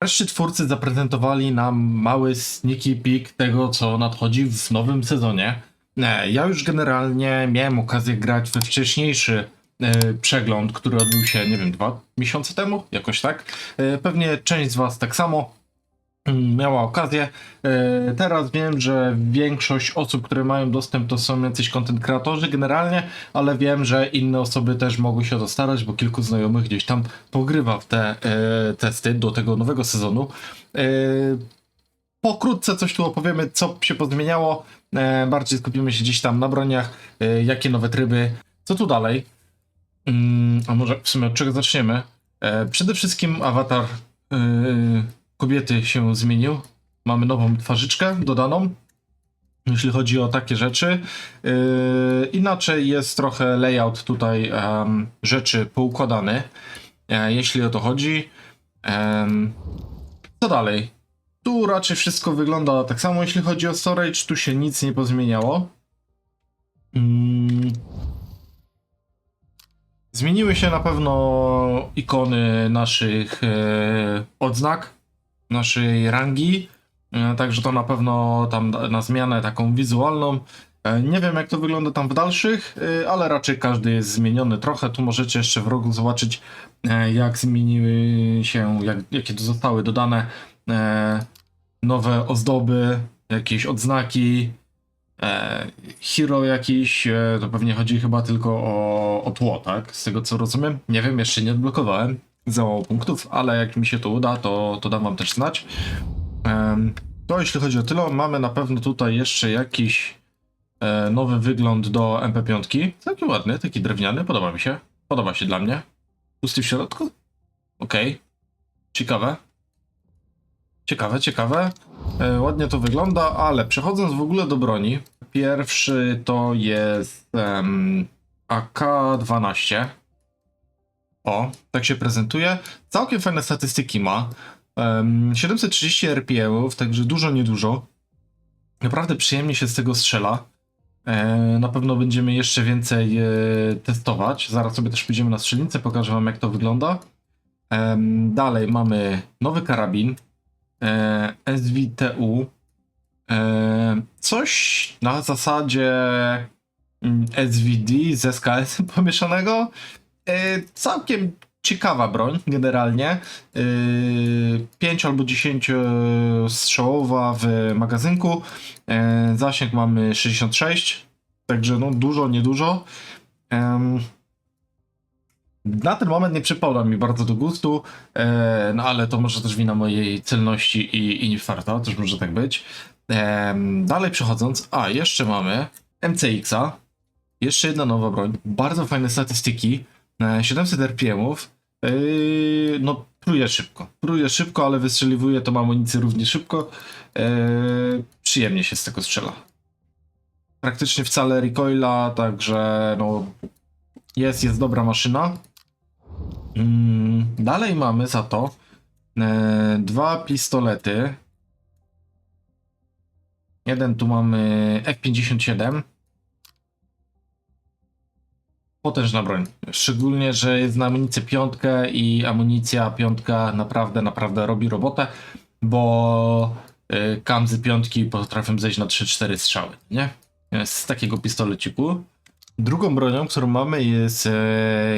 Wreszcie twórcy zaprezentowali nam mały sneaky peek tego, co nadchodzi w nowym sezonie. E, Ja już generalnie miałem okazję grać we wcześniejszy e, przegląd, który odbył się, nie wiem, dwa miesiące temu, jakoś tak. E, Pewnie część z Was tak samo miała okazję. E, Teraz wiem, że większość osób, które mają dostęp, to są jacyś content kreatorzy generalnie, ale wiem, że inne osoby też mogły się o to starać, bo kilku znajomych gdzieś tam pogrywa w te e, testy do tego nowego sezonu. E, pokrótce coś tu opowiemy, co się pozmieniało. Bardziej skupimy się gdzieś tam na broniach, jakie nowe tryby, co tu dalej. Mm, a może w sumie od czego zaczniemy? Przede wszystkim awatar kobiety się zmienił. Mamy nową twarzyczkę dodaną, jeśli chodzi o takie rzeczy. Yy, inaczej jest trochę layout tutaj em, rzeczy poukładany, e, jeśli o to chodzi. Co dalej? Tu raczej wszystko wygląda tak samo, jeśli chodzi o storage. Tu się nic nie pozmieniało. Mm. Zmieniły się na pewno ikony naszych e, odznak, naszej rangi. E, Także to na pewno tam na zmianę taką wizualną. E, Nie wiem jak to wygląda tam w dalszych, e, ale raczej każdy jest zmieniony trochę. Tu możecie jeszcze w rogu zobaczyć jak zmieniły się, jak, jakie zostały dodane nowe ozdoby, jakieś odznaki, hero jakiś, to pewnie chodzi chyba tylko o, o tło, tak? Z tego co rozumiem. Nie wiem, jeszcze nie odblokowałem za mało punktów, ale jak mi się to uda, to, to dam wam też znać. To jeśli chodzi o tyle, mamy na pewno tutaj jeszcze jakiś e, nowy wygląd do MP5. Taki ładny, taki drewniany, podoba mi się. Podoba się dla mnie. Pusty w środku? Okej. Ciekawe. Ciekawe, ciekawe. E, ładnie to wygląda, ale przechodząc w ogóle do broni. Pierwszy to jest em, AK-12. O, tak się prezentuje. Całkiem fajne statystyki ma. Em, 730 RPM-ów, także dużo, niedużo. Naprawdę przyjemnie się z tego strzela. E, na pewno będziemy jeszcze więcej e, testować. Zaraz sobie też pójdziemy na strzelnicę, pokażę wam jak to wygląda. Dalej mamy nowy karabin. E, SWTU. Coś na zasadzie mm, SVD z SKS pomieszanego. E, całkiem ciekawa broń generalnie. Yy, 5 albo 10 strzałowa w magazynku. Zasięg mamy 66, także no dużo, niedużo. Na ten moment nie przypada mi bardzo do gustu, e, no ale to może też wina mojej celności i, i farta, też może tak być. Dalej przechodząc, a jeszcze mamy MCX-a, jeszcze jedna nowa broń, bardzo fajne statystyki, e, 700 RPM-ów, Yy, no, pruje szybko. Pruje szybko, ale wystrzeliwuje tą amunicję równie szybko. Yy, przyjemnie się z tego strzela. Praktycznie wcale recoila, także no, jest, jest dobra maszyna. Mm, dalej mamy za to e, dwa pistolety. Jeden tu mamy F57 potężna broń. Szczególnie, że jest na amunicję piątkę i amunicja piątka naprawdę, naprawdę robi robotę, bo y, kamzy piątki potrafią zejść na 3-4 strzały, nie? Z takiego pistoleciku. Drugą bronią, którą mamy jest e,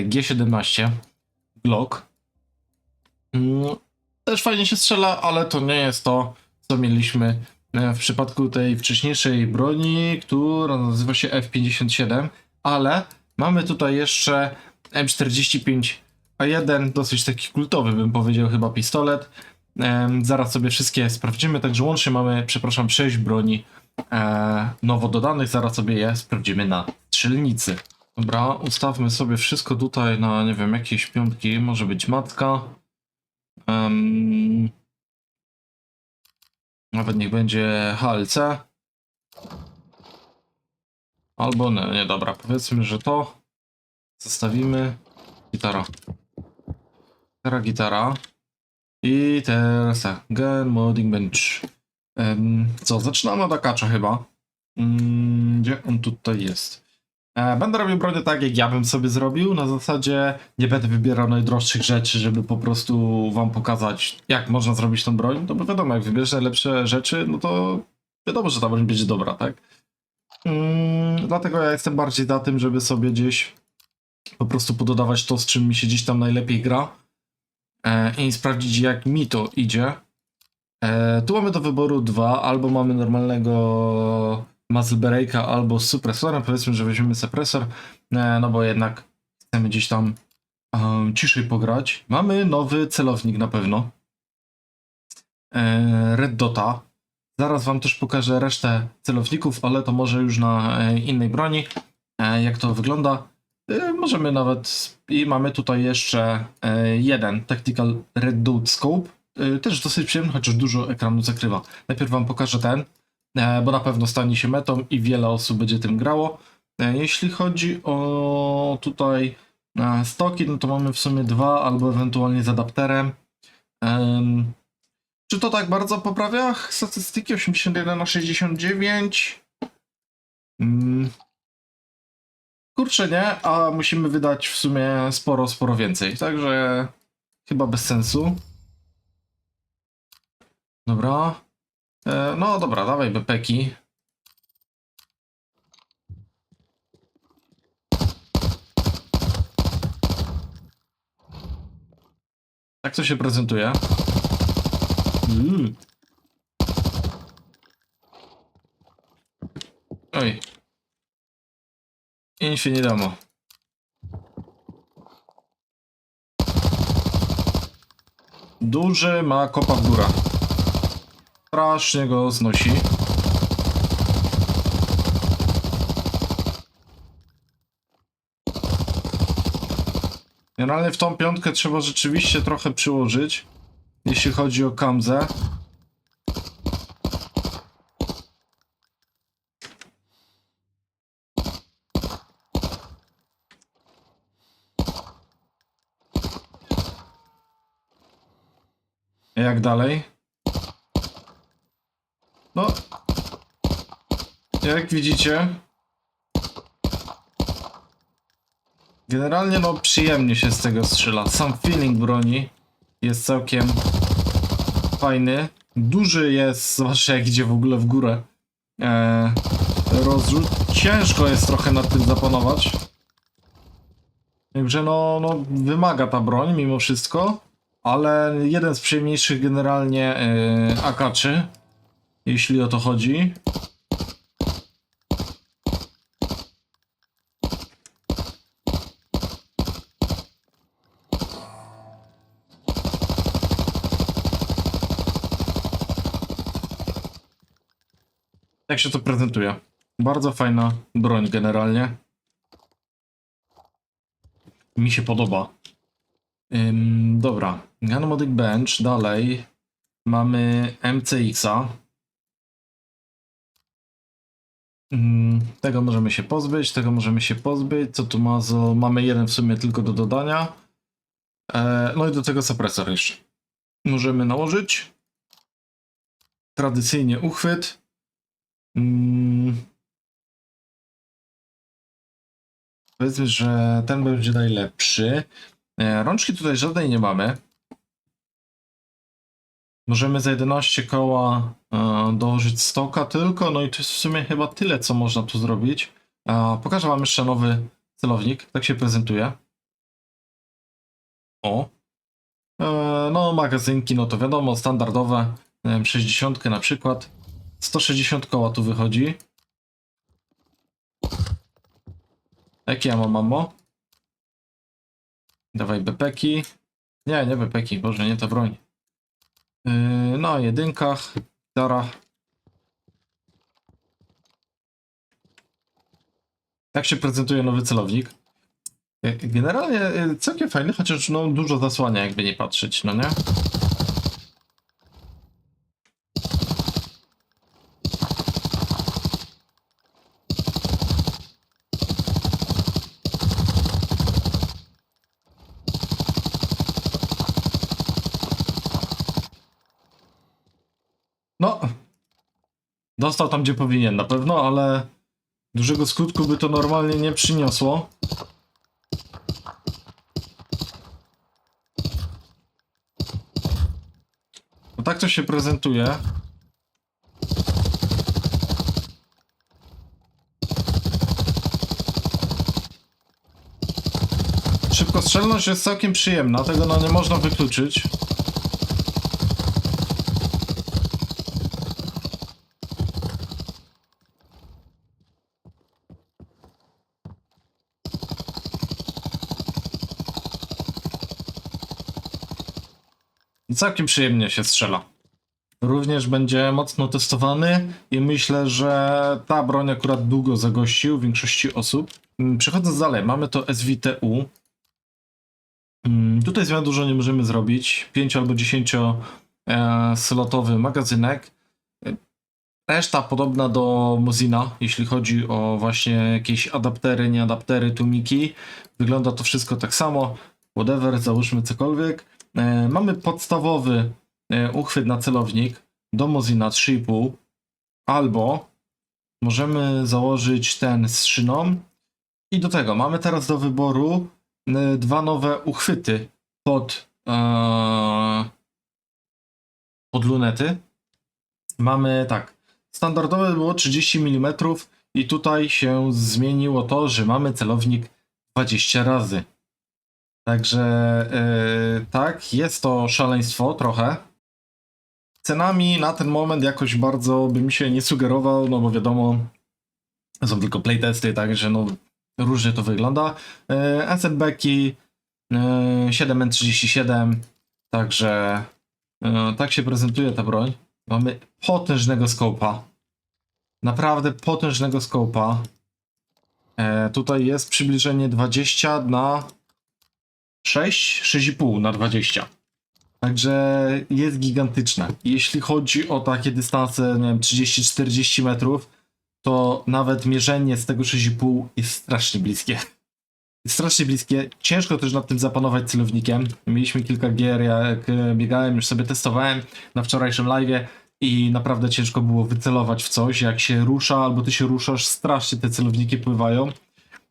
G17 Glock. Mm, Też fajnie się strzela, ale to nie jest to, co mieliśmy e, w przypadku tej wcześniejszej broni, która nazywa się F57, ale Mamy tutaj jeszcze M45A1, dosyć taki kultowy bym powiedział chyba pistolet. Zaraz sobie wszystkie sprawdzimy, także łącznie mamy, przepraszam, 6 broni e, nowo dodanych, zaraz sobie je sprawdzimy na strzelnicy. Dobra, ustawmy sobie wszystko tutaj na, nie wiem, jakieś piątki, może być matka. Em, nawet niech będzie HLC. Albo nie, nie, dobra, powiedzmy, że to zostawimy. Gitara. Gitara, gitara. I teraz tak, Gen Modding Bench. Em, co, zaczynamy od akacza chyba. Mm, gdzie on tutaj jest? E, Będę robił bronię tak, jak ja bym sobie zrobił. Na zasadzie nie będę wybierał najdroższych rzeczy, żeby po prostu wam pokazać, jak można zrobić tą broń. No bo wiadomo, jak wybierzesz najlepsze rzeczy, no to wiadomo, że ta broń będzie dobra, tak? Mm, dlatego ja jestem bardziej za tym, żeby sobie gdzieś po prostu pododawać to, z czym mi się gdzieś tam najlepiej gra e, i sprawdzić, jak mi to idzie. E, tu mamy do wyboru dwa, albo mamy normalnego muzzle albo z supresorem. Powiedzmy, że weźmiemy suppresor, e, no bo jednak chcemy gdzieś tam um, ciszej pograć. Mamy nowy celownik na pewno. E, Red Dota. Zaraz wam też pokażę resztę celowników, ale to może już na e, innej broni. E, jak to wygląda. E, możemy nawet. I mamy tutaj jeszcze e, jeden Tactical Red Dot Scope. E, też dosyć przyjemny, chociaż dużo ekranu zakrywa. Najpierw wam pokażę ten, e, bo na pewno stanie się metą i wiele osób będzie tym grało. E, jeśli chodzi o tutaj stoki, no to mamy w sumie dwa, albo ewentualnie z adapterem. Em, czy to tak bardzo poprawia statystyki? 81 na 69? Kurczę nie, a musimy wydać w sumie sporo, sporo więcej, także chyba bez sensu. Dobra. E, no dobra, dawaj bepeki. Tak to się prezentuje. Mm. Oj. Infinidamo. Duży ma kopa w górę. Strasznie go znosi. Generalnie w tą piątkę trzeba rzeczywiście trochę przyłożyć, jeśli chodzi o kamzę. Jak dalej? No. Jak widzicie. Generalnie no przyjemnie się z tego strzela. Sam feeling broni jest całkiem fajny. Duży jest, zwłaszcza jak idzie w ogóle w górę. Eee, rozrzut. Ciężko jest trochę nad tym zapanować. Także no, no wymaga ta broń mimo wszystko. Ale jeden z przyjemniejszych generalnie yy, akaczy, jeśli o to chodzi. Jak się to prezentuje? Bardzo fajna broń generalnie. Mi się podoba. Ym, dobra, Gunmodic Bench, dalej mamy MCX-a. Tego możemy się pozbyć, tego możemy się pozbyć. Co tu ma? Zo- mamy jeden w sumie tylko do dodania. E, no i do tego suppressor jeszcze. Możemy nałożyć. Tradycyjnie uchwyt. Ym, powiedzmy, że ten będzie najlepszy. E, Rączki tutaj żadnej nie mamy. Możemy za 11 koła e, dołożyć stoka tylko, no i to jest w sumie chyba tyle, co można tu zrobić. E, pokażę wam jeszcze nowy celownik, tak się prezentuje. O. No magazynki, no to wiadomo, standardowe, nie wiem, 60 na przykład. 160 koła tu wychodzi. Jakie ja mam ammo? Dawaj bepeki. Nie, nie bepeki, boże, nie ta broń. Yy, na jedynkach, gitara. Tak się prezentuje nowy celownik. Yy, Generalnie yy, całkiem fajny, chociaż no dużo zasłania, jakby nie patrzeć, no nie? Dostał tam, gdzie powinien na pewno, ale Dużego skutku by to normalnie nie przyniosło. No tak to się prezentuje. Szybkostrzelność jest całkiem przyjemna, tego no nie można wykluczyć. Całkiem przyjemnie się strzela. Również będzie mocno testowany i myślę, że ta broń akurat długo zagości u większości osób. Mm, Przechodząc dalej, mamy to SWTU. Mm, Tutaj za dużo nie możemy zrobić. 5 albo 10 e, slotowy magazynek. E, Reszta podobna do Mozina, jeśli chodzi o właśnie jakieś adaptery, nieadaptery, tłumiki. Wygląda to wszystko tak samo. Whatever, załóżmy cokolwiek. E, mamy podstawowy e, uchwyt na celownik do Mozina 3,5 albo możemy założyć ten z szyną i do tego mamy teraz do wyboru e, dwa nowe uchwyty pod, pod lunety. Mamy tak, standardowe było 30 mm i tutaj się zmieniło to, że mamy celownik 20 razy. Także yy, tak, jest to szaleństwo trochę. Cenami na ten moment jakoś bardzo bym się nie sugerował, no bo wiadomo, są tylko playtesty, także no różnie to wygląda. Yy, SNBki yy, 7N37, także yy, tak się prezentuje ta broń. Mamy potężnego skopa. Naprawdę potężnego skopa. E, tutaj jest przybliżenie 20 na 6, 6,5 na 20. Także jest gigantyczne. Jeśli chodzi o takie dystanse, nie wiem, 30-40 metrów, to nawet mierzenie z tego 6,5 jest strasznie bliskie. Jest strasznie bliskie. Ciężko też nad tym zapanować celownikiem. Mieliśmy kilka gier, jak e, biegałem, już sobie testowałem na wczorajszym live i naprawdę ciężko było wycelować w coś. Jak się rusza albo ty się ruszasz, strasznie te celowniki pływają.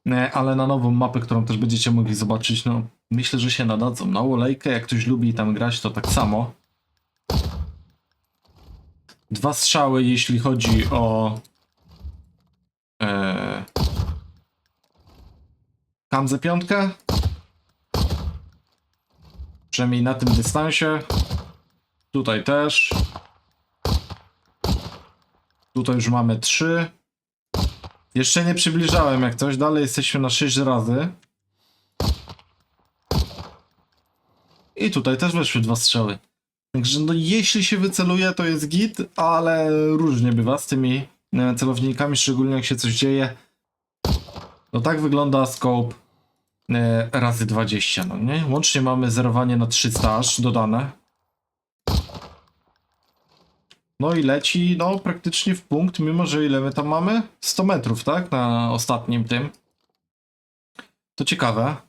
E, ale na nową mapę, którą też będziecie mogli zobaczyć, no myślę, że się nadadzą. Na olejkę, jak ktoś lubi tam grać, to tak samo. Dwa strzały, jeśli chodzi o e, Kamzę piątkę. Przynajmniej na tym dystansie. Tutaj też. Tutaj już mamy trzy. Jeszcze nie przybliżałem jak coś, dalej jesteśmy na 6 razy. I tutaj też weszły dwa strzały. Także no jeśli się wyceluje to jest git, ale różnie bywa z tymi e, celownikami, szczególnie jak się coś dzieje. No tak wygląda scope e, razy 20, no nie? Łącznie mamy zerowanie na 300 aż dodane. No i leci, no praktycznie w punkt, mimo że ile my tam mamy? 100 metrów, tak? Na ostatnim tym. To ciekawe.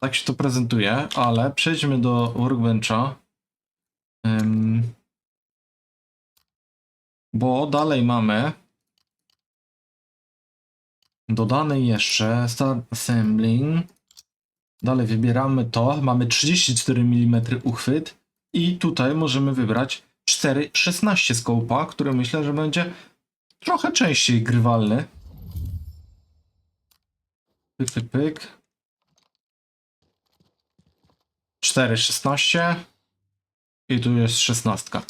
Tak się to prezentuje, ale przejdźmy do workbencha. Ym, bo dalej mamy Dodany jeszcze Start Assembling. Dalej wybieramy to. Mamy 34 mm uchwyt. I tutaj możemy wybrać 4,16 skopa, który myślę, że będzie trochę częściej grywalny. Pyk, pyk, pyk. 4,16. I tu jest 16.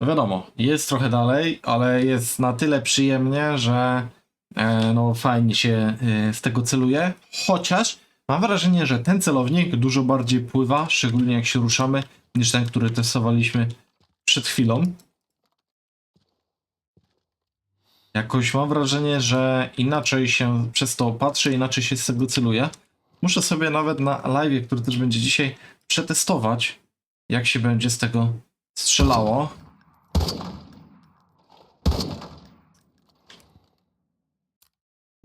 No wiadomo, jest trochę dalej, ale jest na tyle przyjemnie, że e, no fajnie się e, z tego celuje. Chociaż mam wrażenie, że ten celownik dużo bardziej pływa, szczególnie jak się ruszamy, niż ten, który testowaliśmy przed chwilą. Jakoś mam wrażenie, że inaczej się przez to patrzy, inaczej się z tego celuje. Muszę sobie nawet na live, który też będzie dzisiaj, przetestować, jak się będzie z tego strzelało.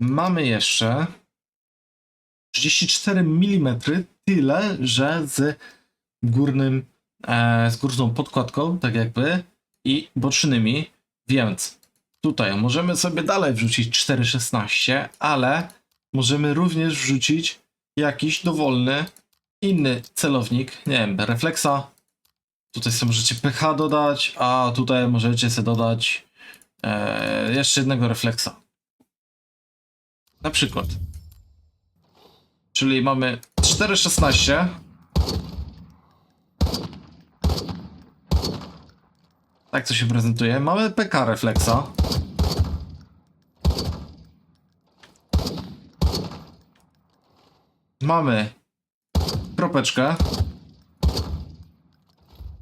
Mamy jeszcze 34 mm, tyle, że z górnym, e, z górną podkładką, tak jakby, i bocznymi, więc tutaj możemy sobie dalej wrzucić 4,16, ale możemy również wrzucić jakiś dowolny inny celownik, nie wiem, refleksa. Tutaj sobie możecie pH dodać, a tutaj możecie sobie dodać e, jeszcze jednego refleksa. Na przykład. Czyli mamy 4,16. Tak to się prezentuje. Mamy PK refleksa. Mamy kropeczkę.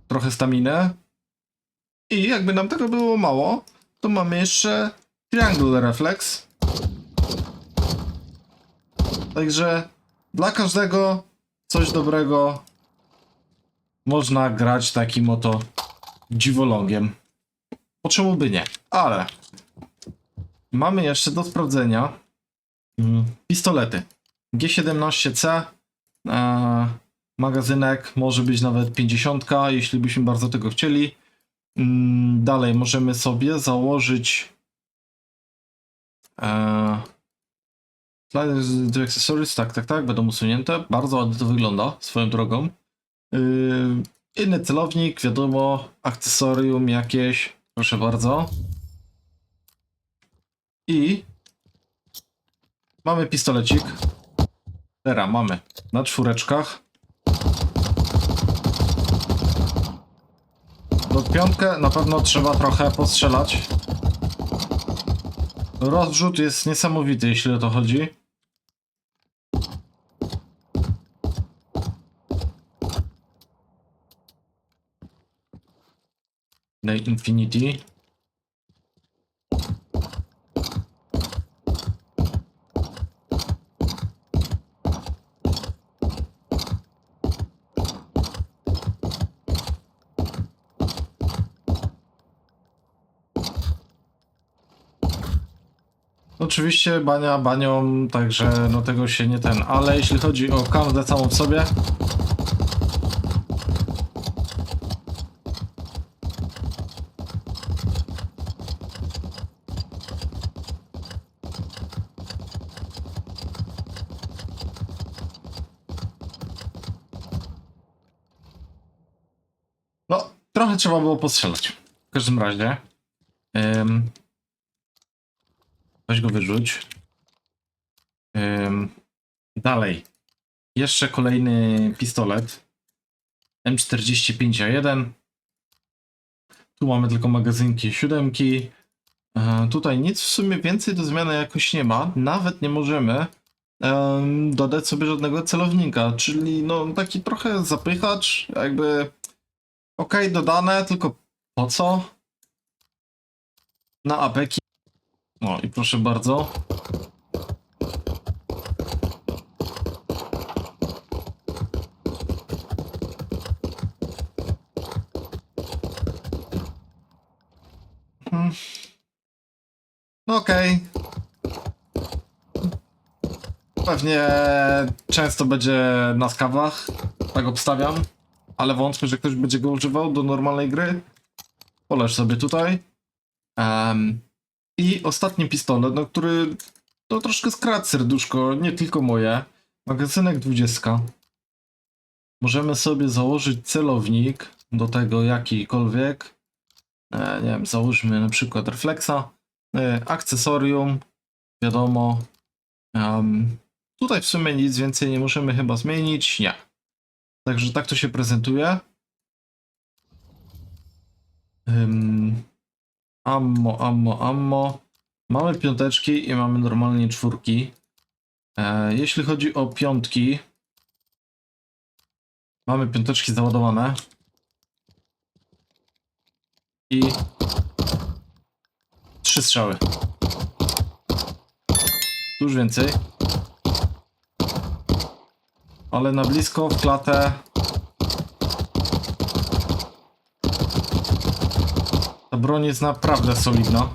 Trochę staminy. I jakby nam tego było mało, to mamy jeszcze Triangle Reflex. Także dla każdego coś dobrego można grać takim oto dziwologiem. Po czemu by nie? Ale mamy jeszcze do sprawdzenia mm, pistolety. G17C e, magazynek może być nawet 50, jeśli byśmy bardzo tego chcieli. Mm, dalej możemy sobie założyć e, do accessories, tak, tak, tak, będą usunięte. Bardzo ładnie to wygląda, swoją drogą. Yy, inny celownik, wiadomo, akcesorium jakieś, proszę bardzo. I mamy pistolecik. Teraz mamy na czwóreczkach. Do piątkę na pewno trzeba trochę postrzelać. Rozrzut jest niesamowity, jeśli o to chodzi. Infinity. Oczywiście bania banią, także no tego się nie ten, ale jeśli chodzi o każdę całą w sobie, No, trochę trzeba było postrzelać. W każdym razie. Weź go wyrzuć. Ym, dalej. Jeszcze kolejny pistolet. M45A1. Tu mamy tylko magazynki siódemki. E, tutaj nic w sumie więcej do zmiany jakoś nie ma. Nawet nie możemy em, dodać sobie żadnego celownika, czyli no taki trochę zapychacz, jakby Ok, dodane, tylko po co? Na abeki. O, i proszę bardzo. Hmm. No okej. Pewnie często będzie na skawach, tak obstawiam ale wątpię, że ktoś będzie go używał do normalnej gry. Poleż sobie tutaj. Em, I ostatni pistolet, no który to troszkę skradł serduszko, nie tylko moje. Magazynek 20. Możemy sobie założyć celownik do tego jakikolwiek. E, nie wiem, załóżmy na przykład refleksa. E, akcesorium, wiadomo. Em, tutaj w sumie nic więcej nie możemy chyba zmienić. Nie. Także tak to się prezentuje. Ammo, ammo, ammo. Mamy piąteczki i mamy normalnie czwórki. E, jeśli chodzi o piątki, mamy piąteczki załadowane. I trzy strzały. Już więcej. Ale na blisko, w klatę. Ta broń jest naprawdę solidna.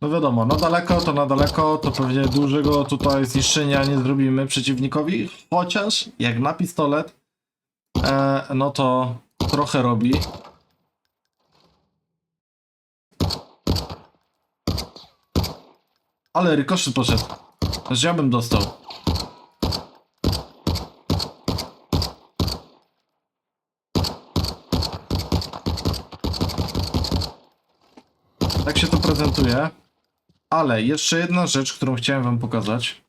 No wiadomo, na daleko to na daleko, to pewnie dużego tutaj zniszczenia nie zrobimy przeciwnikowi, chociaż jak na pistolet, e, no to trochę robi. Ale rykoszy poszedł. Że ja bym dostał. Tak się Ale jeszcze jedna rzecz, którą chciałem wam pokazać.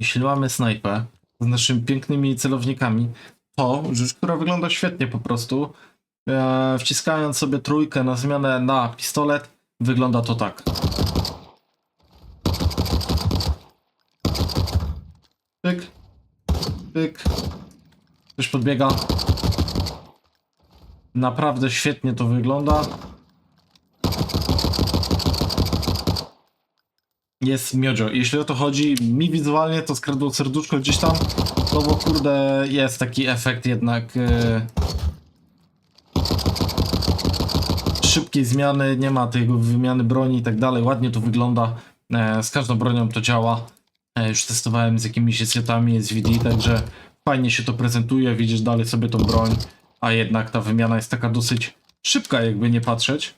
Jeśli mamy snajpę z naszymi pięknymi celownikami, to rzecz, która wygląda świetnie po prostu. E, wciskając sobie trójkę na zmianę na pistolet, wygląda to tak. Pyk. Pyk. Ktoś podbiega. Naprawdę świetnie to wygląda. Jest miodzio. Jeśli o to chodzi, mi wizualnie to skradło serduszko gdzieś tam, no bo kurde jest taki efekt jednak e, szybkiej zmiany, nie ma tego wymiany broni i tak dalej, ładnie to wygląda, e, z każdą bronią to działa, e, już testowałem z jakimiś setami SVD, także fajnie się to prezentuje, widzisz dalej sobie tą broń, a jednak ta wymiana jest taka dosyć szybka jakby nie patrzeć.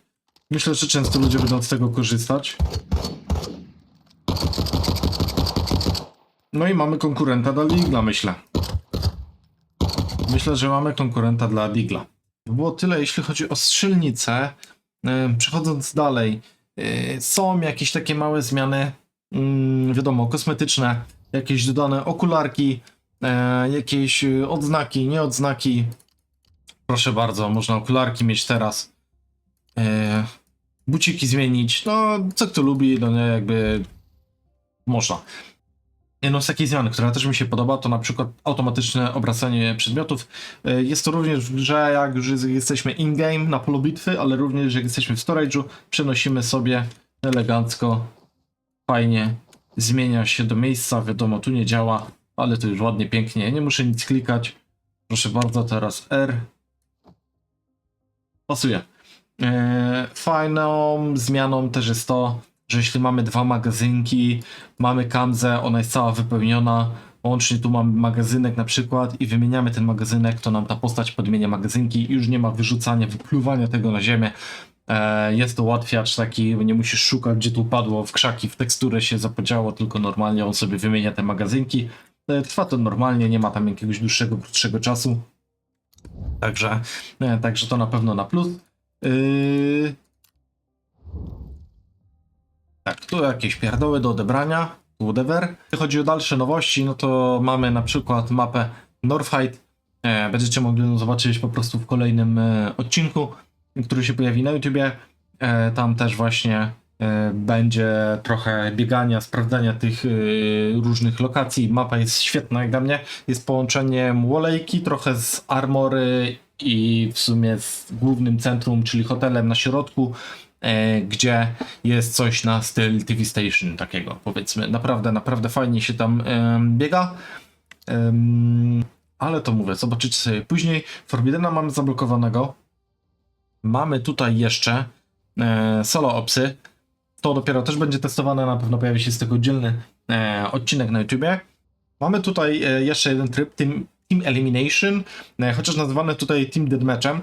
Myślę, że często ludzie będą z tego korzystać. No i mamy konkurenta dla Digla, myślę. Myślę, że mamy konkurenta dla Digla. Było tyle, jeśli chodzi o strzelnicę. E, Przechodząc dalej, e, są jakieś takie małe zmiany, mm, wiadomo, kosmetyczne, jakieś dodane okularki, e, jakieś odznaki, nieodznaki. Proszę bardzo, można okularki mieć teraz. Buciki zmienić, no co kto lubi, no nie, jakby można. Jedną z takich zmian, która też mi się podoba, to na przykład automatyczne obracanie przedmiotów. E, Jest to również w grze, jak już jesteśmy in-game na polu bitwy, ale również jak jesteśmy w storage'u, przenosimy sobie elegancko, fajnie, zmienia się do miejsca, wiadomo, tu nie działa, ale to już ładnie, pięknie, nie muszę nic klikać. Proszę bardzo, teraz R. Pasuje. E, Fajną zmianą też jest to, że jeśli mamy dwa magazynki, mamy kamzę, ona jest cała wypełniona, łącznie tu mamy magazynek na przykład i wymieniamy ten magazynek, to nam ta postać podmienia magazynki i już nie ma wyrzucania, wypluwania tego na ziemię. E, Jest to ułatwiacz taki, nie musisz szukać gdzie tu padło, w krzaki, w teksturę się zapodziało, tylko normalnie on sobie wymienia te magazynki. E, Trwa to normalnie, nie ma tam jakiegoś dłuższego, krótszego czasu. Także, e, także to na pewno na plus. Tak, tu jakieś pierdoły do odebrania, whatever. Jeśli chodzi o dalsze nowości, no to mamy na przykład mapę Northhide. E, będziecie mogli ją zobaczyć po prostu w kolejnym e, odcinku, który się pojawi na YouTubie. E, tam też właśnie e, będzie trochę biegania, sprawdzania tych różnych lokacji. Mapa jest świetna jak dla mnie. Jest połączeniem Wolejki, trochę z Armory i w sumie z głównym centrum, czyli hotelem na środku gdzie jest coś na styl TV Station takiego, powiedzmy. Naprawdę, naprawdę fajnie się tam biega. Ale to mówię, zobaczycie sobie później. Forbidena mamy zablokowanego. Mamy tutaj jeszcze e, solo opsy. To dopiero też będzie testowane, na pewno pojawi się z tego oddzielny e, odcinek na YouTubie. Mamy tutaj e, jeszcze jeden tryb, team, team Elimination, e, chociaż nazywany tutaj Team Deathmatchem.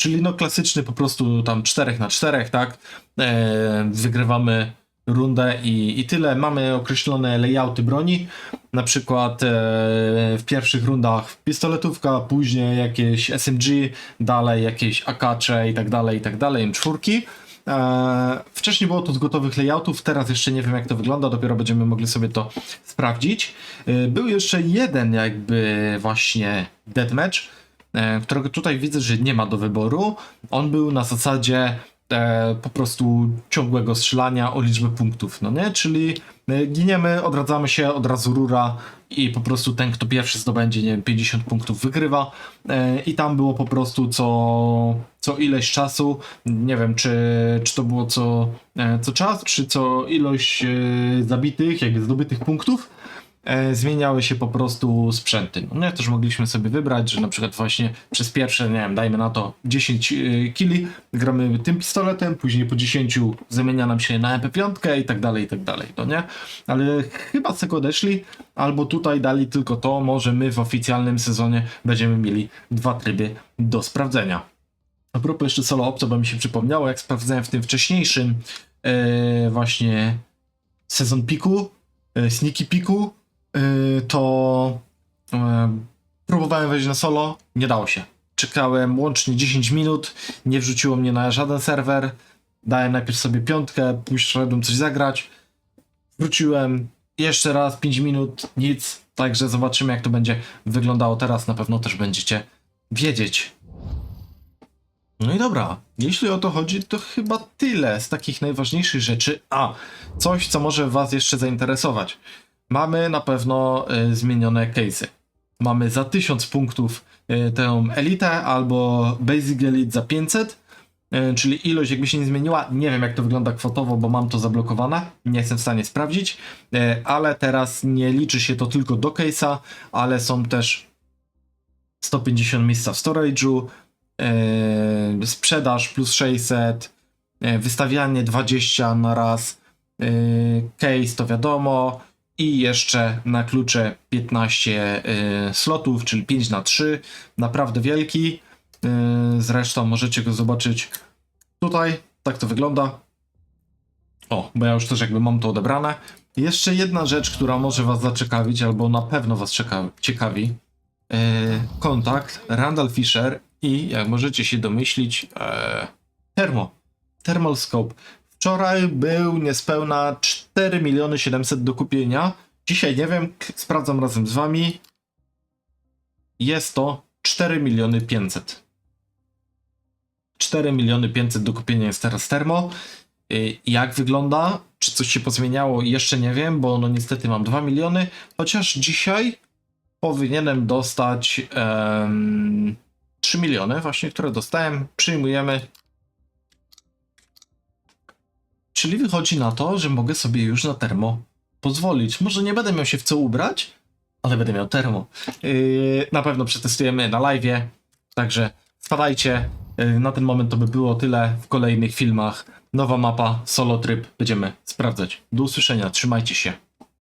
Czyli no klasyczny po prostu tam 4 na 4, tak? E, wygrywamy rundę i, i tyle. Mamy określone layouty broni. Na przykład e, w pierwszych rundach pistoletówka, później jakieś SMG, dalej jakieś akacze i tak dalej, i tak dalej, M4. E, wcześniej było to z gotowych layoutów, teraz jeszcze nie wiem jak to wygląda, dopiero będziemy mogli sobie to sprawdzić. E, był jeszcze jeden jakby właśnie deathmatch, którego tutaj widzę, że nie ma do wyboru. On był na zasadzie e, po prostu ciągłego strzelania o liczbę punktów, no nie? Czyli e, giniemy, odradzamy się, od razu rura i po prostu ten, kto pierwszy zdobędzie, nie wiem, 50 punktów wygrywa. E, I tam było po prostu co, co ileś czasu, nie wiem, czy, czy to było co, e, co czas, czy co ilość e, zabitych, jakby zdobytych punktów. E, zmieniały się po prostu sprzęty. No nie, też mogliśmy sobie wybrać, że na przykład właśnie przez pierwsze, nie wiem, dajmy na to 10 e, kili, gramy tym pistoletem, później po 10 zamienia nam się na MP5 i tak dalej, i tak dalej, no nie? Ale chyba z tego odeszli, albo tutaj dali tylko to, może my w oficjalnym sezonie będziemy mieli dwa tryby do sprawdzenia. A propos jeszcze solo opto, bo mi się przypomniało, jak sprawdzałem w tym wcześniejszym e, właśnie sezon piku, e, sneaky piku, e, to e, próbowałem wejść na solo, nie dało się. Czekałem łącznie 10 minut, nie wrzuciło mnie na żaden serwer. Dałem najpierw sobie piątkę, poszedłem coś zagrać. Wróciłem jeszcze raz 5 minut, nic. Także zobaczymy, jak to będzie wyglądało teraz. Na pewno też będziecie wiedzieć. No i dobra, jeśli o to chodzi, to chyba tyle z takich najważniejszych rzeczy. A, coś, co może Was jeszcze zainteresować. Mamy na pewno y, zmienione case'y. Mamy za 1000 punktów y, tę elitę albo Basic Elite za 500, y, czyli ilość jakby się nie zmieniła. Nie wiem jak to wygląda kwotowo, bo mam to zablokowane. Nie jestem w stanie sprawdzić, ale teraz nie liczy się to tylko do case'a, ale są też 150 miejsca w storage'u, sprzedaż plus 600, yy, wystawianie 20 na raz, case to wiadomo i jeszcze na klucze 15 yy, slotów, czyli 5 na 3, naprawdę wielki. Yy, zresztą możecie go zobaczyć tutaj, tak to wygląda. O, bo ja już też jakby mam to odebrane. Jeszcze jedna rzecz, która może was zaciekawić, albo na pewno was ciekawi. Yy, kontakt Randall Fisher i jak możecie się domyślić, e, termo, thermal scope. Wczoraj był niespełna 4 miliony 700 do kupienia. Dzisiaj nie wiem, sprawdzam razem z wami. Jest to 4 miliony 500. 4 miliony 500 do kupienia jest teraz termo. Y, Jak wygląda? Czy coś się pozmieniało? Jeszcze nie wiem, bo no niestety mam 2 miliony. Chociaż dzisiaj powinienem dostać em, 3 miliony, właśnie, które dostałem. Przyjmujemy. Czyli wychodzi na to, że mogę sobie już na termo pozwolić. Może nie będę miał się w co ubrać, ale będę miał termo. Yy, na pewno przetestujemy na live. Także wpadajcie. Yy, na ten moment to by było tyle. W kolejnych filmach nowa mapa, solo tryb będziemy sprawdzać. Do usłyszenia, trzymajcie się.